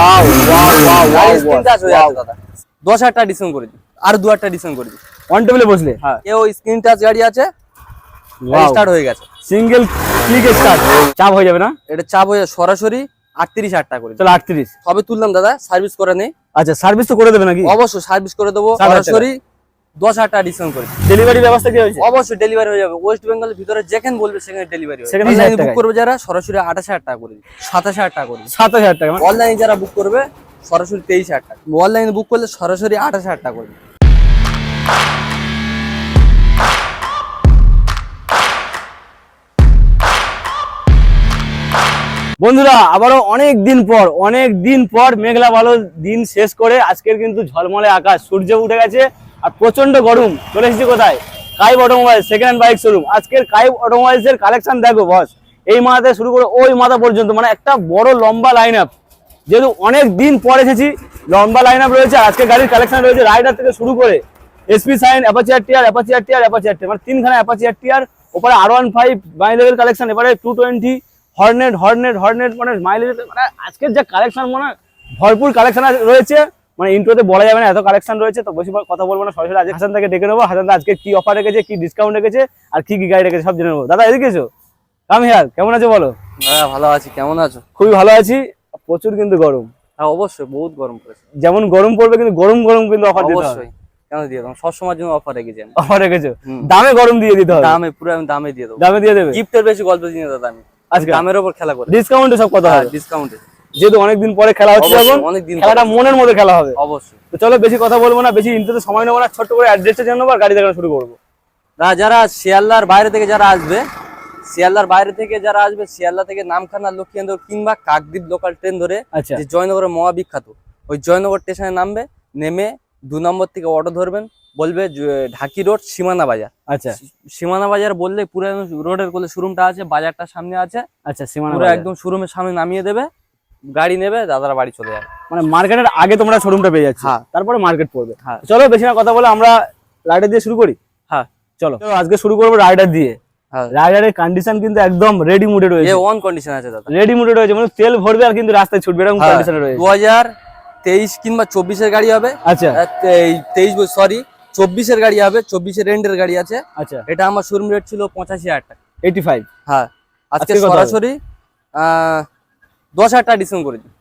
Wow wow wow wow screen touch হয়ে আছে দাদা দশ হাজার টাকা ডিসকাউন্ট করে দিই আর দু হাজার টাকা ডিসকাউন্ট করে দিই অন টেবিলে বসলে? হ্যাঁ। এও স্ক্রিন টাচ গাড়ি আছে স্টার্ট হয়ে গেছে। সিঙ্গেল ক্লিক স্টার্ট চাপ হয়ে যাবে না? এটা চাপ হয়ে সরাসরি আটত্রিশ হাজার টাকা করে দিই। আটত্রিশ। সবে তুললাম দাদা সার্ভিস করে নেই আচ্ছা সার্ভিস তো করে দেবে নাকি? অবশ্যই সার্ভিস করে দেবো। সরাসরি দশ হাজার টাকা ডিসকাউন্ট করে ডেলিভারি ব্যবস্থা কি হয়েছে? অবশ্যই ডেলিভারি হয়ে যাবে। ওয়েস্ট বেঙ্গলের ভিতরে যেখানে বলবে সেখানে ডেলিভারি হবে সেখানে অনলাইনে বুক করবে যারা সরাসরি আঠাশ হাজার টাকা করে দিই সাতাশ হাজার টাকা করে দিই সাত হাজার টাকা মানে? অনলাইনে যারা বুক করবে সরাসরি তেইশ হাজার টাকা। অনলাইনে বুক করলে সরাসরি আঠাশ হাজার টাকা করে দিই বন্ধুরা আবারও অনেক দিন পর অনেক দিন পর মেঘলা ভালো দিন শেষ করে আজকের কিন্তু ঝলমলে আকাশ। সূর্য উঠে গেছে আর প্রচণ্ড গরম। চলে এসেছি কোথায়? কাইব automobile second hand bike showroom আজকের কাইব অটোমোবাইলস এর কালেকশন দেখো বস এই মাথা থেকে শুরু করে ওই মাথা পর্যন্ত মানে একটা বড় লম্বা লাইন আপ যেহেতু অনেক দিন পর এসেছি, লম্বা লাইন আপ রয়েছে আজকে গাড়ির কালেকশন রয়েছে রাইডার থেকে শুরু করে SP shine Apache R TR Apache R TR Apache R TR মানে তিনখানা অ্যাপাচি আর টিয়ার ওপরে আর ওয়ান ফাইভ মাইলেজের কালেকশন এবারে two twenty hornet hornet hornet মানে মাইলেজ মানে আজকের যে কালেকশন মানে ভরপুর কালেকশন রয়েছে। মানে ইন্ট্রোতে বলা যাবে না এত কালেকশন রয়েছে তো বেশি কথা বলব না সরাসরি আজকে হাসান থেকে ডেকে নেব। হাসান আজকে কি অফার রেখেছে কি ডিসকাউন্ট রেখেছে আর কি কি গাড়ি রেখেছে সব জেনে নেব। দাদা এদিকে এসো। কাম হিয়ার কেমন আছো বলো? হ্যাঁ ভালো আছি কেমন আছো? খুবই ভালো আছি। প্রচুর কিন্তু গরম। হ্যাঁ অবশ্যই বহুত গরম পড়েছে। যেমন গরম পড়বে কিন্তু গরম গরম কিন্তু অফার দিতে হবে। অবশ্যই কেন দিয়ে দেবো? সবসময়ের জন্য অফার রেখেছি আমি। অফার রেখেছো? দামে গরম দিয়ে দিতে হবে। দামে পুরো আমি দামে দিয়ে দেবো। দামে দিয়ে দেবে? গিফটের বেশি গল্প দিয়ে দাদা আমি। আজকে? দামের ওপর খেলা করে। ডিসকাউন্টে সব কথা হবে ডিসকাউন্টে যেহেতু অনেকদিন পরে খেলা হচ্ছে এখন। খেলাটা মনের মধ্যে খেলা হবে। অবশ্যই। তো চলো বেশি কথা বলব না বেশি ইন্টারতে সময় নেব না ছোট্ট করে অ্যাড্রেসটা জন্য আর গাড়ি দেখানো শুরু করব। না যারা শিয়ালদার বাইরে থেকে যারা আসবে শিয়ালদার বাইরে থেকে যারা আসবে শিয়ালদা থেকে নামখানা লক্ষ্মীন্দর কিংবা কাকদ্বীপ লোকাল ট্রেন ধরে আচ্ছা। যে জয়নগরের মহা বিখ্যাত ওই জয়নগর স্টেশনে নামবে নেমে দু নম্বর থেকে অটো ধরবেন বলবে ঢাকি রোড সীমানা বাজার। আচ্ছা। সীমানা বাজার বললে পুরো রোডের কোলে শোরুমটা আছে বাজারটা সামনে আছে আচ্ছা সীমানা একদম শোরুমের সামনে নামিয়ে দেবে গাড়ি নেবে দাদারা বাড়ি চলে যাবে। মানে মার্কেটের আগে তোমরা শোরুমটা পেয়ে যাচ্ছ। হ্যাঁ। তারপরে মার্কেট পড়বে। হ্যাঁ। চলো বেশি না কথা বলে আমরা রাইডার দিয়ে শুরু করি? হ্যাঁ। চলো আজকে শুরু করব রাইডার দিয়ে। হ্যাঁ। রাইডারের কন্ডিশন কিন্তু একদম রেডি মুডে এ রয়েছে ওয়ান কন্ডিশন আছে দাদা। রেডি মুডে রয়েছে মানে তেল ভরবে আর কিন্তু রাস্তায় ছুটবে এরকম কন্ডিশনে রয়েছে। দু হাজার তেইশ কিংবা চব্বিশের গাড়ি হবে। আচ্ছা। তেইশ সরি চব্বিশের গাড়ি হবে চব্বিশের গাড়ি আছে। আচ্ছা। এটা আমার শোরুম রেট ছিল পঁচাশি হাজার টাকা। এইটি ফাইভ হ্যাঁ। আজকে? সরাসরি আহ, দশ হাজার টাকা ডিসকাউন্ট করে দিই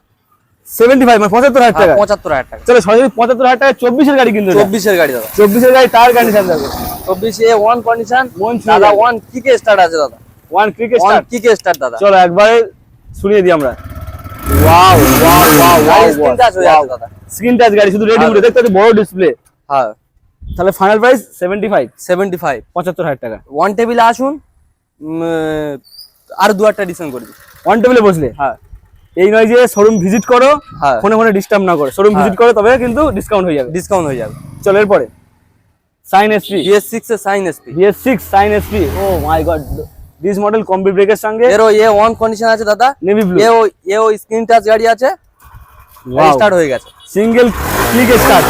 সেভেন্টি ফাইভ মানে পঁচাত্তর হাজার টাকা পঁচাত্তর হাজার টাকা। চলো সরাসরি পঁচাত্তর হাজার টাকা চব্বিশের গাড়ি কিন্তু চব্বিশের গাড়ি দাদা। চব্বিশের গাড়ি তার কন্ডিশন দেখো চব্বিশে ওয়ান কন্ডিশন ছুঁয়ে দাদা। ওয়ান কিকে স্টার্ট আছে দাদা। ওয়ান ওয়ান কিকে স্টার্ট দাদা। চলো একবারে শুনিয়ে দিই আমরা। ওয়াও ওয়াও ওয়াও ওয়াও হয়ে দাদা। স্ক্রিন টাচ গাড়ি শুধু রেডি হ্যাঁ। উঠে দেখতে পাচ্ছি বড় ডিসপ্লে হ্যাঁ। তাহলে final price seventy five seventy five পঁচাত্তর হাজার টাকা। ওয়ান টেবিলে আসুন আর দু হাজার ডিসকাউন্ট করে দিই ওয়ান টেবিলে বসলে? হ্যাঁ। এই নয় যে শোরুম ভিজিট করো ফোনে ফোনে ডিস্টার্ব না করে। শোরুম ভিজিট করো তবে কিন্তু ডিসকাউন্ট হয়ে যাবে। ডিসকাউন্ট হয়ে যাবে। চলো এরপরে। সাইন এসপি বিএস সিক্স এর shine SP BS six shine SP oh my god this model combi ব্রেকের সঙ্গে। এরও এ ওয়ান কন্ডিশন আছে দাদা। নেভি ব্লু এও এও স্ক্রিন টাচ গাড়ি আছে। স্টার্ট হয়ে গেছে। Single click start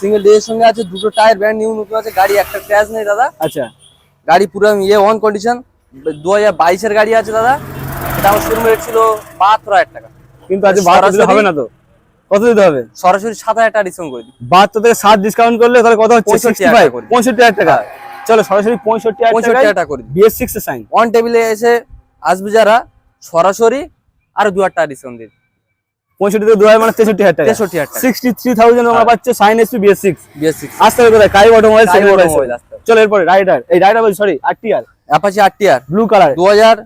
single D এর সঙ্গে আছে দুটো টায়ার ব্র্যান্ড নিউ নতুন আছে গাড়ি একটা ক্র্যাশ নেই দাদা। আচ্ছা। গাড়ি পুরো এ ওয়ান কন্ডিশন দু হাজার বাইশের গাড়ি আছে দাদা। এটা আমার শোরুম রেট ছিল বাহাত্তর হাজার টাকা। কিন্তু আজ বাহাত্তর দিলে হবে না তো? কত দিতে হবে? সরাসরি সাত হাজার টাকা ডিসকাউন্ট করে দিই বাহাত্তর থেকে সাত ডিসকাউন্ট করলে তাহলে কত হচ্ছে? 65 সিক্সটি হাজার ফাইভ টাকা করে। পঁয়ষট্টি হাজার টাকা। চলো সরাসরি পঁয়ষট্টি হাজার টাকা করে বিএস সিক্স সাইন ওয়ান টেবিলে এসে আসবে যারা সরাসরি আর দু হাজার টাকা ডিসকাউন্ট দিই পঁয়ষট্টি থেকে দু হাজার মানে তেষট্টি হাজার টাকা। তেষট্টি হাজার সিক্সটি থ্রি থাউজেন্ড আমরা পাচ্ছি Shine SP BS six BS six আসতে হবে কোথায়? কাই অটোমোবাইল। চলো এরপরে রাইডার এই রাইডার বলছি sorry R T R Apache R T R blue colour দু হাজার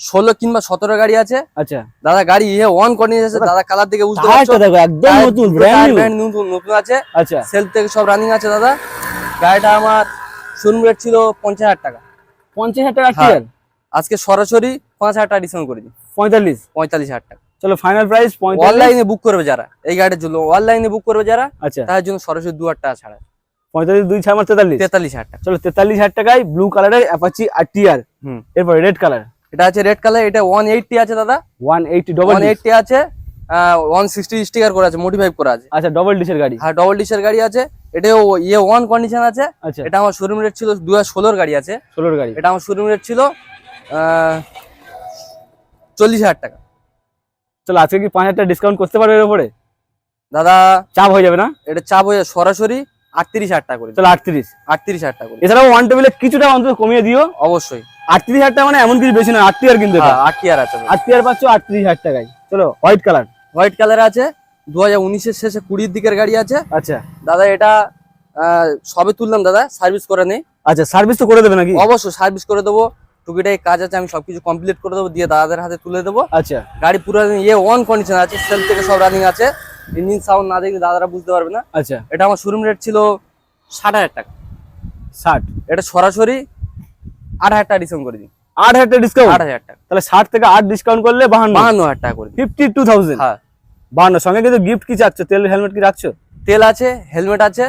ষোলো কিংবা সতেরো গাড়ি আছে। আচ্ছা। দাদা গাড়ি ইয়ে ওয়ান কন্ডিশন আছে দাদা কালার দিকে বুঝতে পারছ? একদম নতুন ব্র্যান্ড নতুন নতুন আছে। আচ্ছা। সেল থেকে সব রানিং আছে দাদা। গাড়িটা আমার শোরুম রেট ছিল পঞ্চাশ হাজার টাকা। পঞ্চাশ হাজার টাকা হ্যাঁ। আজকে সরাসরি পাঁচ হাজার টাকা ডিসকাউন্ট করে দিই। পঁয়তাল্লিশ? পঁয়তাল্লিশ হাজার টাকা। চলো ফাইনাল প্রাইস অনলাইনে বুক করবে যারা। এই গাড়ির জন্য অনলাইনে বুক করবে যারা আচ্ছা। তার জন্য সরাসরি দু হাজার টাকা ছাড়া। পঁয়তাল্লিশ দুই আমার তেতাল্লিশ? তেতাল্লিশ হাজার টাকা। চলো তেতাল্লিশ হাজার টাকায় ব্লু কালারের অ্যাপাচি আর টি আর হুম। এরপরে রেড কালার এটা আছে রেড কালার এটা ওয়ান এইটটি আছে দাদা। ওয়ান এইটি ডবল এইটটি আছে ওয়ান সিক্সটি স্টিকার করা আছে মোটিফাইভ করা আছে। আচ্ছা ডবল ডিসের গাড়ি। হ্যাঁ ডবল ডিসের গাড়ি আছে। এটাও ইয়ে ওয়ান কন্ডিশন আছে। আচ্ছা। এটা আমার শোরুম রেট ছিল দু হাজার গাড়ি আছে। ষোলোর গাড়ি। এটা আমার শোরুম রেট ছিল চল্লিশ হাজার টাকা। চলো আজকে কি পাঁচ হাজার টাকা ডিসকাউন্ট করতে পারবে এর উপরে? দাদা চাপ হয়ে যাবে না? এটা চাপ হয়ে সরাসরি আটত্রিশ হাজার টাকা করে। চলো আটত্রিশ। আটত্রিশ হাজার টাকা করে। এছাড়াও ওয়ান টেবিলে কিছুটা অন্তত কমিয়ে দিও। অবশ্যই। আটত্রিশ হাজার টাকা মানে এমন কিছু বেশি না আট টিয়ার কিন্তু এটা। হ্যাঁ আট টিয়ার আছে আট টিয়ার পাচ্ছ আটত্রিশ হাজার টাকায়। চলো হোয়াইট কালার হোয়াইট কালার আছে দু হাজার উনিশের শেষে কুড়ির দিকের গাড়ি আছে। আচ্ছা। দাদা এটা সবে তুললাম দাদা সার্ভিস করে নেই আচ্ছা সার্ভিস তো করে দেবে নাকি? অবশ্যই সার্ভিস করে দেবো। টুকিটাই কাজ আছে আমি সবকিছু কমপ্লিট করে দেবো দিয়ে দাদাদের হাতে তুলে দেবো। আচ্ছা। গাড়ি পুরো ইয়ে ওয়ান কন্ডিশন আছে সেল থেকে সব রানিং আছে। ইঞ্জিন সাউন্ড না দেখলে দাদারা বুঝতে পারবে না। আচ্ছা। এটা আমার শোরুম রেট ছিল ষাট হাজার টাকা। ষাট। এটা সরাসরি আট হাজার টাকা ডিসকাউন্ট করে দিই আট হাজার টাকা ডিসকাউন্ট আট হাজার টাকা। তাহলে ষাট থেকে আট ডিসকাউন্ট করলে বাহান্ন। বাহান্ন হাজার টাকা করে ফিফটি টু থাউজেন্ড হ্যাঁ। বাহান্ন। সঙ্গে কিন্তু গিফট কি চাচ্ছ? তেল হেলমেট কি রাখছো? তেল আছে হেলমেট আছে।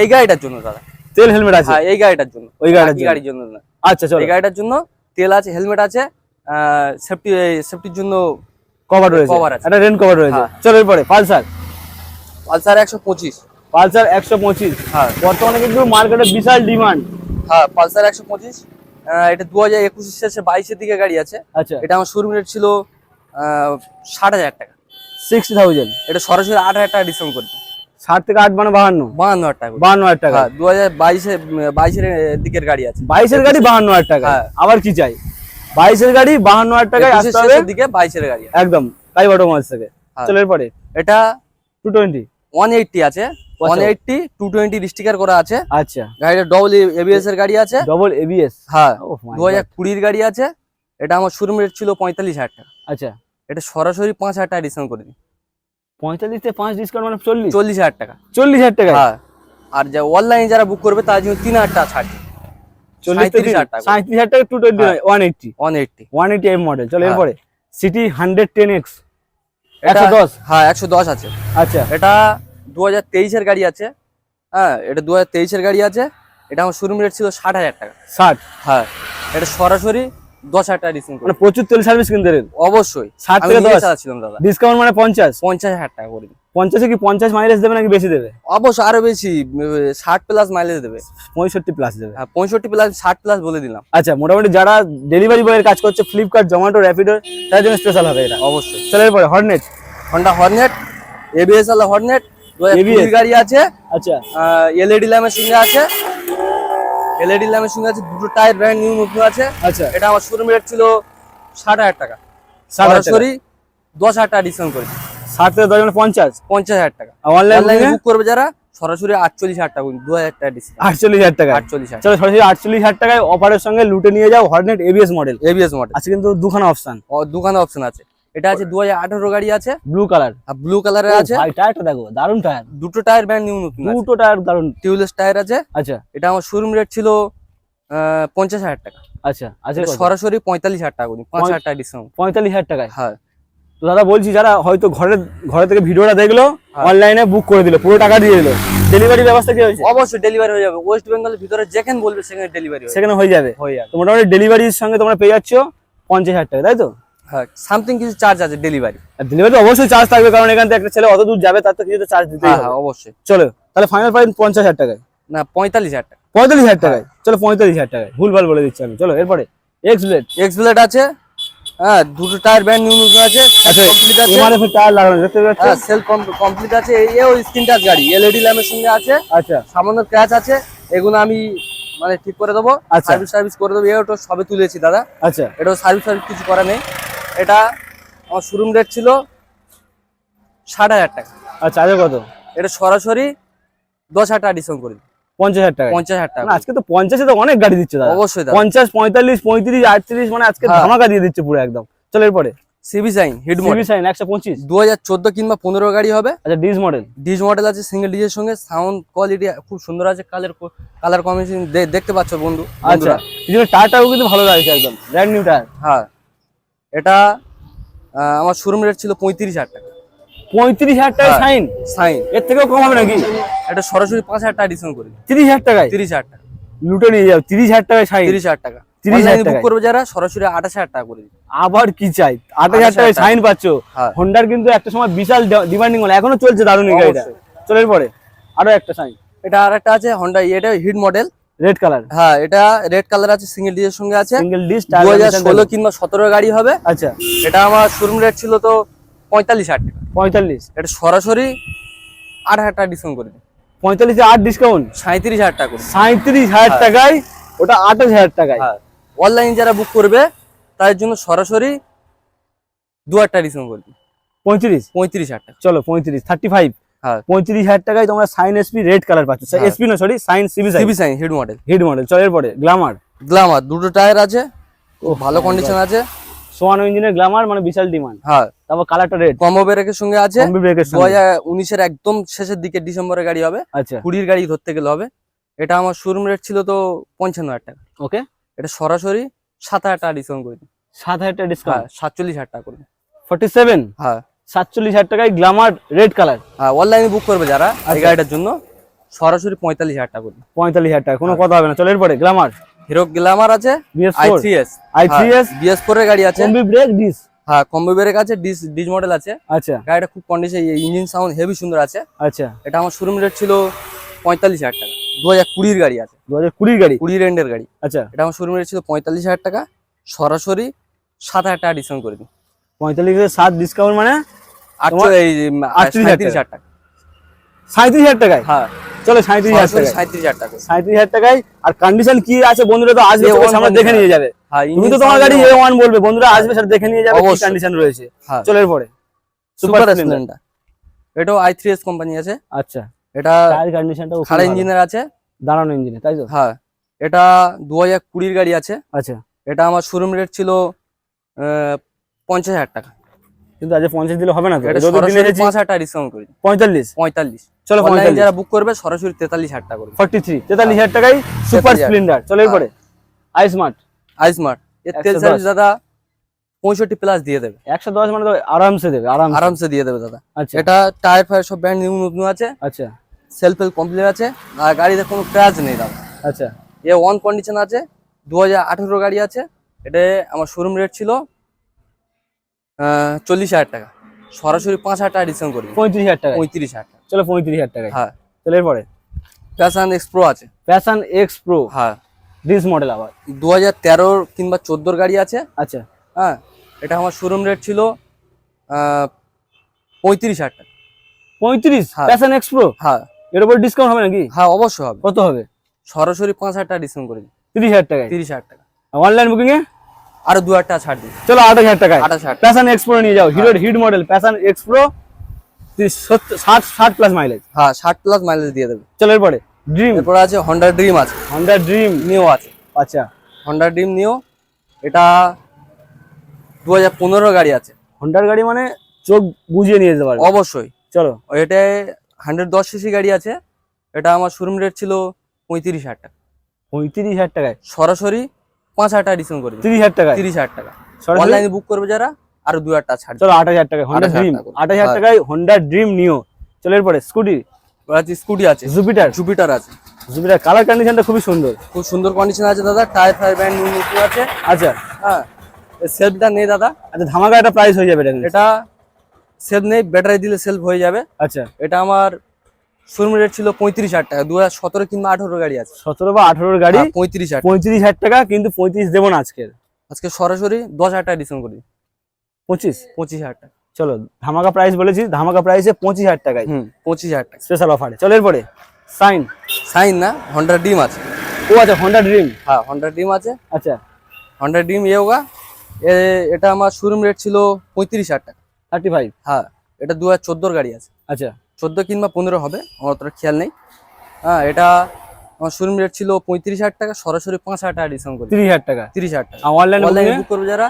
এই গাড়িটার জন্য দাদা। তেল হেলমেট আছে? হ্যাঁ এই গাড়িটার জন্য। ওই গাড়িটার গাড়ির জন্য না আচ্ছা চলো। এই গাড়িটার জন্য তেল আছে হেলমেট আছে সেফটি সেফটির জন্য কভার রয়েছে। cover আছে। একটা রেন কভার রয়েছে। হ্যাঁ। চলো এরপরে পালসার। পালসার একশো পঁচিশ। পালসার একশো পঁচিশ। হ্যাঁ। বর্তমানে কিন্তু মার্কেটে বিশাল ডিমান্ড হ্যাঁ পালসার একশো পঁচিশ এটা দু হাজার একুশের শেষে বাইশের দিকে গাড়ি আছে। আচ্ছা। এটা আমার শোরুম রেট ছিল ষাট হাজার টাকা। সিক্সটি থাউজেন্ড এটা সরাসরি আট হাজার টাকা ডিসকাউন্ট করে দিই। ষাট থেকে আট মানে বাহান্ন। বাহান্ন হাজার টাকা। বাহান্ন হাজার টাকা। হ্যাঁ দু হাজার বাইশে বাইশের দিকের গাড়ি আছে। বাইশের গাড়ি বাহান্ন হাজার টাকা হ্যাঁ। আবার কি চাই? বাইশের গাড়ি বাহান্ন হাজার টাকায় একুশের আসতে হবে। দিকে বাইশের গাড়ি একদম তাই বটম মাস থেকে হ্যাঁ। চলো এরপরে এটা টু টোয়েন্টি ওয়ান এইটটি আছে। One eighty two twenty sticker করা আছে। আচ্ছা। গাড়িটা ডবল এবিএস এর গাড়ি আছে। ডবল এবিএস হ্যাঁ। Oh my দু হাজার কুড়ির গাড়ি আছে। এটা আমার শোরুম রেট ছিল পঁয়তাল্লিশ হাজার টাকা। আচ্ছা। এটা সরাসরি পাঁচ হাজার টাকা ডিসকাউন্ট করে দিই। পঁয়তাল্লিশ থেকে পাঁচ ডিসকাউন্ট মানে চল্লিশ? চল্লিশ হাজার টাকা। চল্লিশ হাজার টাকা? হ্যাঁ। আর যা অনলাইনে যারা বুক করবে তার জন্য তিন হাজার টাকা ছাড়। চল্লিশ সাঁইত্রিশ হাজার টাকা। সাঁত্রিশ হাজার টাকা টু টোয়েন্টি হ্যাঁ। One eighty one eighty one eighty M model চলো হ্যাঁ। এরপরে সিটি হান্ড্রেড টেন এক্স এটা একশো দশ। হ্যাঁ একশো দশ আছে। আচ্ছা। এটা দু হাজার গাড়ি আছে। হ্যাঁ এটা দু হাজার গাড়ি আছে। এটা আমার শোরুম রেট ছিল ষাট হাজার টাকা। ষাট? হ্যাঁ এটা সরাসরি দশ হাজার টাকা ডিসকাউন্ট মানে প্রচুর তেল সার্ভিস কিনতে অবশ্যই। ষাট থেকে দশ? চালাচ্ছিলাম দাদা। ডিসকাউন্ট মানে পঞ্চাশ? পঞ্চাশ হাজার টাকা করে। পঞ্চাশে কি পঞ্চাশ মাইলেজ দেবে নাকি বেশি দেবে? অবশ্যই আরও বেশি ষাট প্লাস মাইলেজ দেবে। পঁয়ষট্টি প্লাস দেবে। হ্যাঁ পঁয়ষট্টি প্লাস ষাট প্লাস বলে দিলাম। আচ্ছা মোটামুটি যারা ডেলিভারি বয়ের কাজ করছে ফ্লিপকার্ট জোম্যাটো র্যাপিডো তাদের জন্য স্পেশাল হবে এটা। অবশ্যই। চলো এরপরে হর্নেট হন্ডা হর্নেট এবিএস আলা হর্নেট গাড়ি আছে। আচ্ছা। এলইডি ল্যাম্পের সঙ্গে আছে। এলইডি ল্যাম্পের সঙ্গে আছে দুটো টায়ার ব্র্যান্ড নিউ নতুন আছে। আচ্ছা। এটা আমার শোরুম রেট ছিল ষাট হাজার টাকা। সরাসরি দশ হাজার টাকা ডিসকাউন্ট। ষাট থেকে দশ পঞ্চাশ। পঞ্চাশ হাজার টাকা। অনলাইন অনলাইনে বুক করবে যারা সরাসরি আটচল্লিশ হাজার টাকা দু হাজার টাকা ডিসকাউন্ট আটচল্লিশ হাজার টাকা আটচল্লিশ হাজার। সরাসরি আটচল্লিশ হাজার টাকায় অফারের সঙ্গে লুটে নিয়ে যাও Hornet ABS model ABS model আছে কিন্তু দুখানা অপশন দুখানে অপশন আছে। এটা আছে দু হাজার আঠারো গাড়ি আছে। ব্লু কালার আর ব্লু কালারের আছে। ভাই টায়ারটা দেখো দারুণ টায়ার দুটো টায়ার ব্র্যান্ড নিউ নতুন দুটো টায়ার দারুণ টিউবলেস টায়ার আছে। আচ্ছা। এটা আমার শোরুম রেট ছিল পঞ্চাশ হাজার টাকা। আচ্ছা কত? সরাসরি পঁয়তাল্লিশ হাজার টাকা করি পাঁচ হাজার টাকা ডিসকাউন্ট পঁয়তাল্লিশ হাজার টাকায়? হ্যাঁ। তো দাদা বলছি যারা হয়তো ঘরে ঘরে থেকে ভিডিওটা দেখল হ্যাঁ। অনলাইনে বুক করে দিল পুরো টাকা দিয়ে দিল। ডেলিভারি ব্যবস্থা কি হয়েছে? অবশ্যই ডেলিভারি হয়ে যাবে। ওয়েস্ট বেঙ্গলের ভিতরে যেখানে বলবে সেখানে ডেলিভারি সেখানে হয়ে যাবে। হয়ে যাবে। মোটামুটি ডেলিভারির সঙ্গে তোমরা পেয়ে যাচ্ছ পঞ্চাশ হাজার টাকা তাই তো? হ্যাঁ সামথিং কিছু চার্জ আছে ডেলিভারি ডেলিভারি অবশ্যই চার্জ থাকবে কারণ এখান থেকে একটা ছেলে অত দূর যাবে তার তো কিছু চার্জ দিতে হ্যাঁ হবে। হ্যাঁ অবশ্যই। চলো তাহলে ফাইনাল প্রাইস পঞ্চাশ হাজার টাকায়। না পঁয়তাল্লিশ হাজার টাকা। পঁয়তাল্লিশ হাজার টাকায়। চলো পঁয়তাল্লিশ হাজার টাকায়। ভুলভাল বলে দিচ্ছি আমি। চলো এরপরে এক্স ব্লেড এক্স ব্লেড আছে। হ্যাঁ দুটো টায়ার ব্র্যান্ড নিউ নতুন আছে। আচ্ছা কমপ্লিট আছে। এমআরএফ টায়ার লাগানো দেখতে পাচ্ছ? হ্যাঁ সেলফ কমপ্লিট আছে। এও স্ক্রিন টাচ গাড়ি এলইডি ল্যাম্পের সঙ্গে আছে। আচ্ছা। সামান্য ক্র্যাচ আছে। এগুলো আমি মানে ঠিক করে দেবো। আচ্ছা। সার্ভিস সার্ভিস করে দেবো। তো সবে তুলেছি দাদা। আচ্ছা। এটাও সার্ভিস সার্ভিস কিছু করা নেই। এটা আমার শোরুম রেট ছিল ষাট হাজার টাকা। আচ্ছা কত? এটা সরাসরি দশ হাজার টাকা ডিসকাউন্ট করে দিই পঞ্চাশ হাজার টাকা পঞ্চাশ হাজার টাকা আজকে তো পঞ্চাশে তো অনেক গাড়ি দিচ্ছে দাদা। অবশ্যই পঞ্চাশ পঁয়তাল্লিশ পঁয়ত্রিশ আটত্রিশ মানে আজকে হ্যাঁ। ধামাকা দিয়ে দিচ্ছে পুরো একদম। চলো এরপরে। সিবি সাইন সিবি সাইন একশো পঁচিশ। দু হাজার চোদ্দ কিংবা পনেরো গাড়ি হবে। আচ্ছা ডিস মডেল ডিজ মডেল আছে সিঙ্গেল ডিজের সঙ্গে। সাউন্ড কোয়ালিটি খুব সুন্দর আছে কালার কালার কম্বিনেশন দেখতে পাচ্ছ বন্ধু আচ্ছা টায়ারটাও কিন্তু ভালো লাগছে একদম। ব্র্যান্ড নিউ টায়ার হ্যাঁ। এটা আমার শোরুম রেট ছিল পঁয়ত্রিশ হাজার টাকা। পঁয়ত্রিশ হাজার টাকা। সাইন সাইন এর থেকেও কম হবে নাকি? এটা সরাসরি পাঁচ হাজার টাকা ডিসকাউন্ট করে। তিরিশ হাজার টাকায়? তিরিশ হাজার টাকা। লুটে নিয়ে যাও তিরিশ হাজার টাকায় সাইন তিরিশ হাজার টাকা। 30,000 অনলাইনে বুক করবে যারা সরাসরি আঠাশ হাজার টাকা করে আবার কি চাই? হাজার টাকায় সাইন পাচ্ছ। হোন্ডার কিন্তু একটা সময় বিশাল ডিমান্ডিং হলো এখনও চলছে দারুণ গাড়িটা। অবশ্যই। চলো এরপরে আরও একটা সাইন এটা আর একটা আছে হন্ডা এটা হিট মডেল রেড কালার। হ্যাঁ এটা রেড কালার আছে সিঙ্গেল ডিজের সঙ্গে আছে। সিঙ্গেল হাজার ষোলো কিংবা সতেরো গাড়ি হবে। আচ্ছা। এটা আমার শোরুম রেট ছিল তো পঁয়তাল্লিশ হাজার টাকা। পঁয়তাল্লিশ। এটা সরাসরি আট হাজার টাকা ডিসকাউন্ট করে দিই পঁয়তাল্লিশে আট ডিসকাউন্ট সাঁত্রিশ হাজার টাকা করে দিই। সাঁত্রিশ হাজার হ্যাঁ। টাকায় ওটা আঠাশ হাজার টাকায়। হ্যাঁ। অনলাইন যারা বুক করবে তাদের জন্য সরাসরি দু হাজার টাকা ডিসকাউন্ট করে দিই। পঁয়ত্রিশ? পঁয়ত্রিশ হাজার টাকা। চলো পঁয়ত্রিশ। থার্টি ফাইভ হ্যাঁ পঁয়ত্রিশ হাজার টাকায় তোমরা সাইন এসপি রেড কালার পাচ্ছ। হ্যাঁ। এসপি না sorry Shine CB CB Shine hit model hit model চলো এরপরে গ্লামার গ্লামার দুটো টায়ার আছে খুব ভালো কন্ডিশন আছে। সোয়ানো ইঞ্জিনের গ্লামার মানে বিশাল ডিমান্ড হ্যাঁ। তারপর কালারটা রেড কম্বো ব্রেকের সঙ্গে আছে। কম্বি ব্রেকের দু হাজার উনিশের একদম শেষের দিকে ডিসেম্বরের গাড়ি হবে। আচ্ছা। কুড়ির গাড়ি ধরতে গেলে হবে। এটা আমার শোরুম রেট ছিল তো পঞ্চান্ন হাজার টাকা। ওকে এটা সরাসরি সাত হাজার টাকা ডিসকাউন্ট করে সাত হাজার টাকা হ্যাঁ ডিসকাউন্ট সাতচল্লিশ হাজার টাকা করে দিই। ফর্টি সেভেন হ্যাঁ। সাতচল্লিশ হাজার টাকায় গ্লামার রেড কালার। হ্যাঁ অনলাইনে বুক করবে যারা এই আচ্ছা। গাড়িটার জন্য সরাসরি পঁয়তাল্লিশ হাজার টাকা করে। পঁয়তাল্লিশ হাজার টাকা কোনো কথা হবে না। চলো এরপরে গ্লামার হিরো গ্ল্যামার আছে I three S I three S BS four এর গাড়ি আছে। কম্বি ব্রেক ডিস হ্যাঁ কম্বো ব্রেক আছে ডিস ডিস মডেল আছে। আচ্ছা। গাড়িটা খুব কন্ডিশন ইঞ্জিন সাউন্ড হেভি সুন্দর আছে। আচ্ছা। এটা আমার শোরুম রেট ছিল পঁয়তাল্লিশ হাজার টাকা। দু হাজার কুড়ির গাড়ি আছে। দু হাজার কুড়ির গাড়ি? কুড়ি রেন্ডের গাড়ি। আচ্ছা। এটা আমার শোরুম রেট ছিল পঁয়তাল্লিশ হাজার টাকা। সরাসরি সাত হাজার টাকা ডিসকাউন্ট করে দিই। পঁয়তাল্লিশে সাত ডিসকাউন্ট মানে আটত্রিশ হাজার টাকা। সাঁত্রিশ হাজার টাকায়? হ্যাঁ। চলো সাঁত্রিশ হাজার সাঁত্রিশ হাজার টাকা সাঁত্রিশ হাজার টাকায়। আর কন্ডিশন কি আছে বন্ধুরা তো আসবে সামনে দেখে নিয়ে যাবে। হ্যাঁ তুমি তো তোমার গাড়ি এ- এ ওয়ান বলবে বন্ধুরা আসবে সেটা দেখে নিয়ে যাবে কি কন্ডিশন রয়েছে। চলো এরপরে। সুপার সুপার স্প্লেন্ডার এটাও আই থ্রি এস কোম্পানি আছে। আচ্ছা। এটা টায়ার কন্ডিশনটা খাড়া ইঞ্জিনের আছে। দাঁড়ানো ইঞ্জিনে তাই তো? হ্যাঁ। এটা দু হাজার কুড়ির গাড়ি আছে। আচ্ছা। এটা আমার শোরুম রেট ছিল পঞ্চাশ হাজার টাকা। কিন্তু আজ পঞ্চাশ দিলে হবে না তো? এটা যত দিন এসেছি পাঁচ হাজার টাকা ডিসকাউন্ট করি। পঁয়তাল্লিশ। পঁয়তাল্লিশ। চলো অনলাইন যারা বুক করবে সরাসরি তেতাল্লিশ হাজার টাকা করবে। ফর্টি থ্রি তেতাল্লিশ হাজার টাকায় সুপার 43,000 স্প্লেন্ডার চলো এরপরে। আই স্মার্ট আই স্মার্ট এর তেল সার্ভিস দাদা পঁয়ষট্টি প্লাস দিয়ে দেবে। একশো দশ মানে আরামসে দেবে আরাম আরামসে দিয়ে দেবে দাদা। আচ্ছা। এটা টায়ার ফায়ার সব ব্র্যান্ড নিউ নতুন আছে। আচ্ছা। সেলফ হেল্প কমপ্লিট আছে। আর গাড়িতে কোনো ক্র্যাশ নেই দাদা। আচ্ছা। এ ওয়ান কন্ডিশন আছে। দু হাজার আঠেরো গাড়ি আছে। এটা আমার শোরুম রেট ছিল চল্লিশ হাজার টাকা। সরাসরি পাঁচ হাজার টাকা ডিসকাউন্ট করবে। পঁয়ত্রিশ হাজার টাকা পঁয়ত্রিশ হাজার টাকা। চলো পঁয়ত্রিশ হাজার টাকায়। হ্যাঁ। চলো এরপরে প্যাশন এক্সপ্রো আছে। প্যাশন এক্স প্রো হ্যাঁ। ডিস মডেল আবার? দু হাজার তেরোর কিংবা চোদ্দোর গাড়ি আছে। আচ্ছা। হ্যাঁ। এটা আমার শোরুম রেট ছিল পঁয়ত্রিশ হাজার টাকা। পঁয়ত্রিশ? হ্যাঁ। প্যাশন এক্স প্রো হ্যাঁ। এর উপর ডিসকাউন্ট হবে নাকি? হ্যাঁ অবশ্যই হবে। কত হবে? সরাসরি পাঁচ হাজার টাকা ডিসকাউন্ট করে দিই তিরিশ হাজার টাকায়? তিরিশ হাজার টাকা। অনলাইন বুকিং এ আরও দু হাজার টাকা ছাড় দিই। চলো আঠাশ হাজার টাকায়। আঠাশ হাজার। টাকা। প্যাশন এক্স প্রো নিয়ে যাও হিরোর hit model Passion X Pro ষাট ষাট প্লাস মাইলেজ হ্যাঁ ষাট প্লাস মাইলেজ দিয়ে দেবে। চলো এরপরে ড্রিম এরপর আছে হন্ডা ড্রিম আছে। হন্ডা ড্রিম নিও আছে। আচ্ছা। হন্ডা ড্রিম নিও এটা দু হাজার পনেরো গাড়ি আছে। হন্ডার গাড়ি মানে চোখ বুঝিয়ে নিয়ে যেতে পারবে। অবশ্যই। চলো। এটা হান্ড্রেড দশ সিসি গাড়ি আছে। এটা আমার শোরুম রেট ছিল পঁয়ত্রিশ হাজার টাকা। পঁয়ত্রিশ হাজার টাকায়। সরাসরি পাঁচ হাজার টাকা ডিসকাউন্ট করে তিরিশ হাজার টাকা তিরিশ হাজার টাকা। অনলাইনে বুক করবে যারা আরও দু হাজার টাকা ছাড় চলো আঠাশ হাজার টাকা হন্ডা ড্রিম আট হাজার। টাকায় হন্ডা ড্রিম নিও। চলো এরপরে স্কুটি আছে স্কুটি আছে। জুপিটার জুপিটার আছে। জুপিটার কালার কন্ডিশনটা খুবই সুন্দর। খুব সুন্দর কন্ডিশন আছে দাদা। টায়ার ফায়ার ব্যান্ড নিউ নতুন আছে। আচ্ছা। হ্যাঁ। সেলফটা নেই দাদা। আচ্ছা ধামাকা একটা প্রাইস হয়ে যাবে এটা এটা সেলফ নেই ব্যাটারি দিলে সেলফ হয়ে যাবে। আচ্ছা। এটা আমার শোরুম রেট ছিল পঁয়ত্রিশ হাজার টাকা দু হাজার সতেরো কিংবা আঠারো গাড়ি আছে। সতেরো বা আঠারোর গাড়ি হ্যাঁ, পঁয়ত্রিশ হাজার পঁয়ত্রিশ হাজার টাকা কিন্তু পঁয়ত্রিশ দেবো না আজকের। আজকে সরাসরি দশ হাজার টাকা ডিসকাউন্ট করি। পঁচিশ? পঁচিশ হাজার টাকা। চলো ধামাকা প্রাইস বলেছি ধামাকা প্রাইসে পঁচিশ হাজার টাকায়। পঁচিশ হাজার টাকা। স্পেশাল অফারে চলো এরপরে সাইন সাইন না হন্ডা ডিম আছে। ও আচ্ছা হন্ডা ড্রিম হ্যাঁ হন্ডা ডিম আছে। আচ্ছা। হন্ডা ডিম ইয়োগা এটা আমার শোরুম রেট ছিল পঁয়ত্রিশ হাজার টাকা। থার্টি ফাইভ হ্যাঁ এটা দু হাজার চোদ্দোর গাড়ি আছে। আচ্ছা। চোদ্দ কিংবা পনেরো হবে আমার অতটা খেয়াল নেই। হ্যাঁ এটা আমার শোরুম রেট ছিল পঁয়ত্রিশ হাজার টাকা সরাসরি পাঁচ হাজার টাকা ডিসকাউন্ট করি। তিরিশ হাজার টাকা? তিরিশ হাজার টাকা। অনলাইন বুক করবে যারা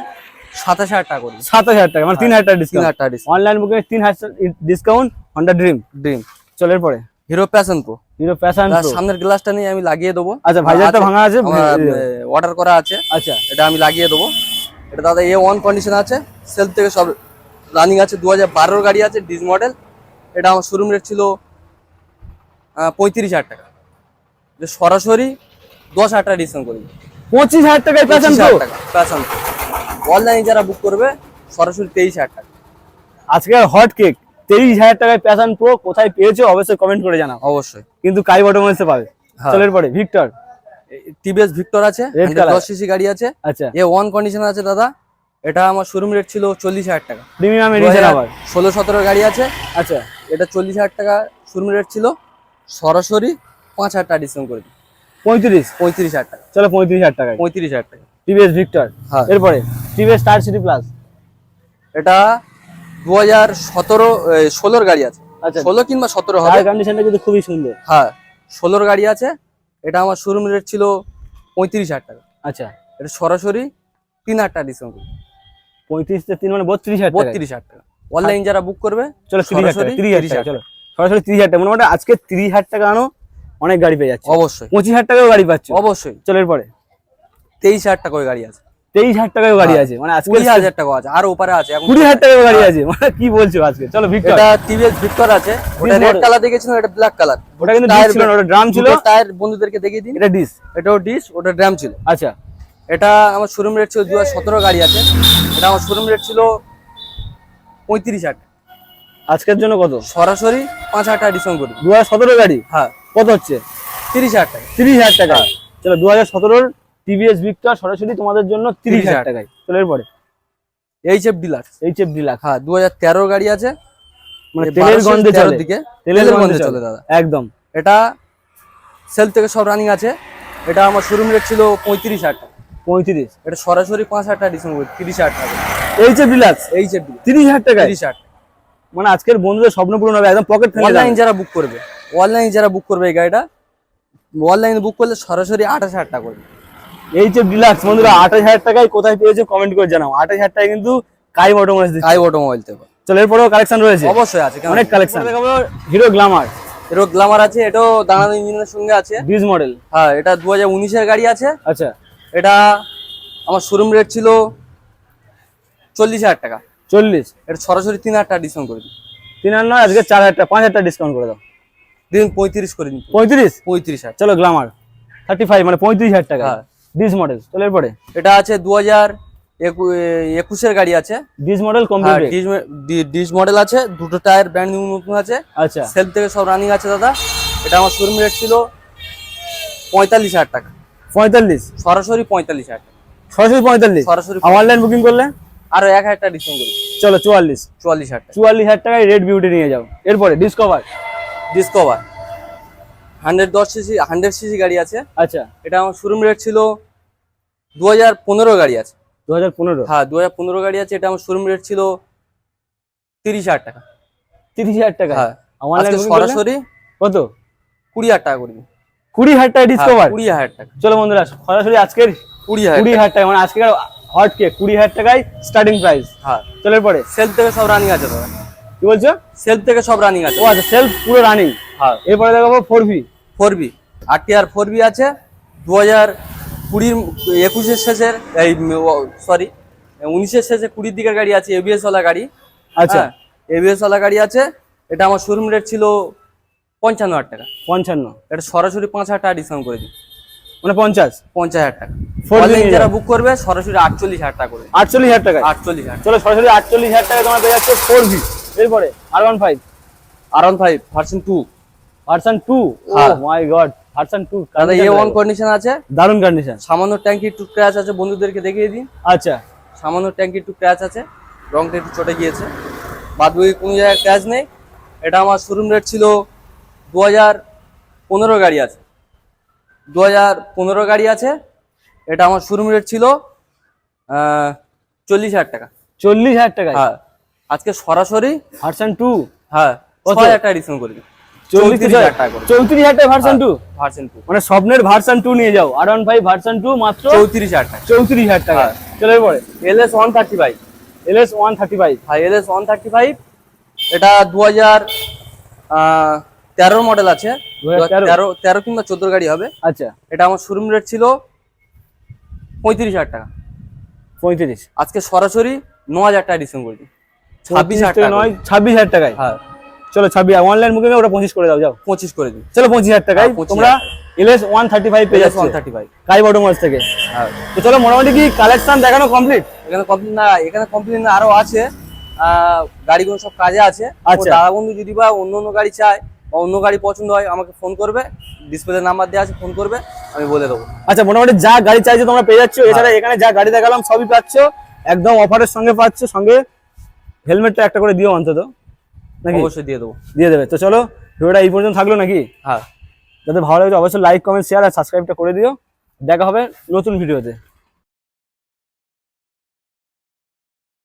সাতাশ হাজার টাকা সাতাশ হাজার টাকা মানে তিন হাজার টাকা ডিসকাউন্ট হাজার টাকা অনলাইন বুকিং তিন হাজার ডিসকাউন্ট হন্ডা ড্রিম ড্রিম চলো এরপরে। Hero Passion Pro Hero Passion সামনের গ্লাসটা নিয়ে আমি লাগিয়ে দেবো। আচ্ছা ভাইজারটা ভাঙা আছে? অর্ডার করা আছে। আচ্ছা। এটা আমি লাগিয়ে দেবো। এটা দাদা এ ওয়ান কন্ডিশন আছে। সেলফ থেকে সব রানিং আছে। দু হাজার বারোর গাড়ি আছে ডিজ মডেল এটা আমার শোরুম রেট ছিল পঁয়ত্রিশ হাজার টাকা। সরাসরি দশ হাজার টাকা ডিসকাউন্ট করি পঁচিশ হাজার টাকায় প্যাশন প্যাশন অনলাইনে যারা বুক করবে সরাসরি তেইশ হাজার টাকা। আজকের হট কেক তেইশ হাজার টাকায় প্যাশন প্রো কোথায় পেয়েছ অবশ্যই কমেন্ট করে জানাও। অবশ্যই। কিন্তু কাই বটম এসে পাবে? চলের পরে ভিক্টর টিভিএস ভিক্টর আছে দশ সিসি গাড়ি আছে। আচ্ছা। এ ওয়ান কন্ডিশন আছে দাদা এটা আমার শোরুম রেট ছিল চল্লিশ হাজার টাকা। প্রিমিয়াম এডিশন আবার। ষোলো সতেরো গাড়ি আছে। আচ্ছা এটা চল্লিশ হাজার টাকা শোরুম রেট ছিল। সরাসরি পাঁচ হাজার টাকা ডিসকাউন্ট করে দিই। পঁয়ত্রিশ? পঁয়ত্রিশ হাজার টাকা। চলো পঁয়ত্রিশ হাজার টাকায় পঁয়ত্রিশ হাজার টাকা। টিভিএস ভিক্টর হ্যাঁ। এরপরে টিভিএস স্টার সিটি প্লাস এটা দু হাজার সতেরো ষোলোর গাড়ি আছে। আচ্ছা। ষোলো কিংবা সতেরো হবে। কন্ডিশনটা কিন্তু খুবই সুন্দর। হ্যাঁ ষোলোর গাড়ি আছে। এটা আমার শোরুম রেট ছিল পঁয়ত্রিশ হাজার টাকা। আচ্ছা। এটা সরাসরি তিন হাজার টাকা ডিসকাউন্ট পঁয়ত্রিশ থেকে তিন মানে বত্রিশ হাজার বত্রিশ হাজার টাকা। অনলাইন যারা বুক করবে চলো তিরিশ হাজার তিরিশ চলো। সরাসরি তিরিশ হাজার টাকা। মোটামুটি আজকে তিরিশ হাজার টাকা আনো অনেক গাড়ি পেয়ে যাচ্ছে। অবশ্যই। পঁচিশ হাজার টাকাও গাড়ি পাচ্ছ। অবশ্যই। চলো এরপরে। তেইশ হাজার টাকা গাড়ি আছে। তেইশ হাজার টাকাও গাড়ি হ্যাঁ। আছে। মানে আজকে কুড়ি হাজার টাকা আছে। আর ওপারে আছে। কুড়ি হাজার টাকাও গাড়ি আছে। মানে কি বলছো আজকে? চলো ভিক্টর এটা টিভিএস ভিক্টর আছে। ওটা রেড কালার দেখেছিল এটা ব্ল্যাক কালার ওটা কিন্তু ডিস ছিল ওটা ড্রাম ছিল। টায়ার বন্ধুদেরকে দেখিয়ে দিন। এটা ডিস এটাও ডিস ওটা ড্রাম ছিল। আচ্ছা। এটা আমার শোরুম রেট ছিল দু হাজার সতেরো গাড়ি আছে। এটা আমার শোরুম রেট ছিল পঁয়ত্রিশ হাজার টাকা। আজকের জন্য কত? সরাসরি পাঁচ হাজার টাকা ডিসকাউন্ট করি দু হাজার সতেরো গাড়ি? হ্যাঁ। কত হচ্ছে? তিরিশ হাজার টাকা তিরিশ হাজার টাকা হ্যাঁ। চলো দু হাজার সতেরোর টিভিএস ভিক্টর সরাসরি তোমাদের জন্য তিরিশ হাজার টাকায়। চলো এরপরে। H F Deluxe H F Deluxe হ্যাঁ দু হাজার তেরো গাড়ি আছে। মানে তেলের গন্ধে চলে। দিকে। তেলের গন্ধে চলে। দাদা। একদম। এটা সেল থেকে সব রানিং আছে। এটা আমার শোরুম রেট ছিল পঁয়ত্রিশ হাজার টাকা। পঁয়ত্রিশ। এটা সরাসরি পাঁচ হাজার টাকা ডিসকাউন্ট করি তিরিশ হাজার টাকা। H F Deluxe H F তিরিশ হাজার টাকায়? তিরিশ হাজার মানে আজকের বন্ধুদের স্বপ্ন পূরণ হবে একদম পকেট অনলাইন যারা বুক করবে অনলাইন যারা বুক করবে এই গাড়িটা অনলাইনে বুক করলে সরাসরি আঠাশ হাজার টাকা করবে। এইচ এফ ডিলাক্স বন্ধুরা আঠাশ হাজার টাকায় কোথায় পেয়েছ কমেন্ট করে জানাও। আঠাশ হাজার টাকায় কিন্তু কাই অটোমোবাইলস দিচ্ছে। কাই অটোমোবাইল থেকে চলো এরপরেও কালেকশন রয়েছে। অবশ্যই আছে অনেক কালেকশন দেখাবো হিরো গ্লামার এরও গ্লামার আছে এটাও দাঁড়ানো ইঞ্জিনের সঙ্গে আছে। ডিজ মডেল হ্যাঁ এটা দু হাজার উনিশের গাড়ি আছে। আচ্ছা। এটা আমার শোরুম রেট ছিল চল্লিশ হাজার টাকা। চল্লিশ? এটা সরাসরি তিন হাজার টাকা ডিসকাউন্ট করে দিন তিন হাজার নয় আজকে চার হাজার টাকা পাঁচ হাজার টাকা ডিসকাউন্ট করে দাও। দিন পঁয়ত্রিশ করে দিন। পঁয়ত্রিশ? পঁয়ত্রিশ হাজার। চলো গ্লামার থার্টি ফাইভ মানে পঁয়ত্রিশ হাজার টাকা। হ্যাঁ। ডিজ মডেল চলো এরপরে। এটা আছে দু হাজার একুশের গাড়ি আছে। ডিজ মডেল হ্যাঁ কমপ্লিট ডিজ ডি- ডিজ মডেল আছে। দুটো টায়ার ব্র্যান্ড নিউ নতুন আছে। আচ্ছা। সেলফ থেকে সব রানিং আছে দাদা। এটা আমার শোরুম রেট ছিল পঁয়তাল্লিশ হাজার টাকা। পঁয়তাল্লিশ। সরাসরি পঁয়তাল্লিশ হাজার টাকা। সরাসরি পঁয়তাল্লিশ। সরাসরি অনলাইন বুকিং করলে? আরও এক হাজার টাকা ডিসকাউন্ট করি। চলো চুয়াল্লিশ। চুয়াল্লিশ হাজার টাকা। চুয়াল্লিশ হাজার টাকায় রেড বিউটি নিয়ে যাও। এরপরে ডিসকভার ডিসকভার হান্ড্রেড দশ সিসি হান্ড্রেড সিসি গাড়ি আছে। আচ্ছা। এটা আমার শোরুম রেট ছিল দু হাজার পনেরো গাড়ি আছে। দু হাজার পনেরো? হ্যাঁ দু হাজার পনেরো গাড়ি আছে। এটা আমার শোরুম রেট ছিল তিরিশ হাজার টাকা। তিরিশ হাজার টাকা? হ্যাঁ। অনলাইন সরাসরি কত? কুড়ি হাজার টাকা করবি কুড়ি হাজার টাকা ডিসকভার কুড়ি হাজার টাকা। চলো বন্ধুরা সরাসরি আজকের কুড়ি হাজার কুড়ি হাজার টাকা মানে আজকের হট কে কুড়ি হাজার টাকায় স্টার্টিং প্রাইস হ্যাঁ। চলো এরপরে। সেলফ থেকে সব রানিং আছে দাদা। কি বলছো? সেলফ থেকে সব রানিং আছে। ও আচ্ছা সেলফ পুরো রানিং হ্যাঁ। এরপরে দেখাবো four V four B R T R four B আছে। দু হাজার কুড়ির একুশের শেষের এই সরি উনিশের শেষে কুড়ির দিকের গাড়ি আছে এবিএস ওয়ালা গাড়ি। আচ্ছা। এবিএস ওয়ালা গাড়ি আছে। এটা আমার শোরুম রেট ছিল পঞ্চান্ন হাজার টাকা। পঞ্চান্ন। এটা সরাসরি পাঁচ হাজার টাকা ডিসকাউন্ট করে দিই মানে পঞ্চাশ? পঞ্চাশ হাজার টাকা। যারা বুক করবে সরাসরি আটচল্লিশ হাজার টাকা করে। আটচল্লিশ হাজার টাকা আটচল্লিশ হাজার চলো সরাসরি আটচল্লিশ হাজার টাকা তোমার পেয়ে যাচ্ছে ফোর ভি এরপরে R one five R one five version two version two. My God version two দাদা এ ওয়ান কন্ডিশন আছে? দারুণ কন্ডিশন সামান্য ট্যাঙ্কি একটু ক্র্যাচ আছে বন্ধুদেরকে দেখিয়ে দিন। আচ্ছা। সামান্য ট্যাঙ্কি একটু ক্র্যাচ আছে রংটা একটু চটে গিয়েছে। বাদ বাকি কোনো জায়গায় ক্র্যাচ নেই। এটা আমার শোরুম রেট ছিল দু হাজার পনেরো গাড়ি আছে। দু হাজার পনেরো গাড়ি আছে। এটা আমার শোরুম রেট ছিল চল্লিশ হাজার টাকা। চল্লিশ হাজার টাকা হ্যাঁ। আজকে সরাসরি ভার্সন টু হ্যাঁ কত? হাজার টাকা ডিসকাউন্ট করে দিন চৌত্রিশ চৌত্রিশ হাজার টাকা চৌত্রিশ হাজার টাকা ভার্সন টু ভার্সন টু মানে স্বপ্নের ভার্সন টু নিয়ে যাও। R one five version two মাত্র চৌত্রিশ হাজার টাকা। চৌত্রিশ হাজার টাকা। হ্যাঁ। চলো এরপরে L S one thirty five L S one thirty five হ্যাঁ L S one thirty five এটা দু হাজার তেরোর মডেল আছে। 2013 তেরো? তেরো কিংবা চোদ্দ গাড়ি হবে। আচ্ছা। এটা আমার শোরুম রেট ছিল পঁয়ত্রিশ হাজার টাকা। পঁয়ত্রিশ। আজকে সরাসরি ন হাজার টাকা ডিসকাউন্ট করে দিই। ছাব্বিশ হাজার টাকা নয় ছাব্বিশ হাজার টাকায়? হ্যাঁ। চলো ছাব্বিশ অনলাইন বুকিং ওটা পঁচিশ করে দাও যাও। পঁচিশ করে দিই। চলো পঁচিশ হাজার টাকায়। হ্যাঁ, 25,000 তোমরা L S one thirty five পেয়ে যাচ্ছ। ওয়ান থার্টি ফাইভ কাই বটমস থেকে। হ্যাঁ। তো চলো মোটামুটি কি কালেকশন দেখানো কমপ্লিট এখানে কমপ্লেন না এখানে কমপ্লেন আরও আছে। গাড়িগুলো সব কাজে আছে। আচ্ছা। দাদা বন্ধু যদি বা অন্য অন্য গাড়ি চায় অন্য গাড়ি পছন্দ হয় আমাকে ফোন করবে ডিসপ্লে নাম্বার দেওয়া আছে ফোন করবে আমি বলে দেবো। আচ্ছা মোটামুটি যা গাড়ি চাইছো তোমরা পেয়ে যাচ্ছ। এছাড়া এখানে যা গাড়ি দেখালাম সবই পাচ্ছ। একদম অফারের সঙ্গে পাচ্ছ সঙ্গে হেলমেটটা একটা করে দিও অন্তত। নাকি? অবশ্যই দিয়ে দেবো। দিয়ে দেবে। তো চলো ভিডিওটা এই পর্যন্ত থাকল নাকি? হ্যাঁ। যাতে ভালো লাগে অবশ্যই লাইক কমেন্ট শেয়ার আর সাবস্ক্রাইবটা করে দিও। দেখা হবে নতুন ভিডিওতে।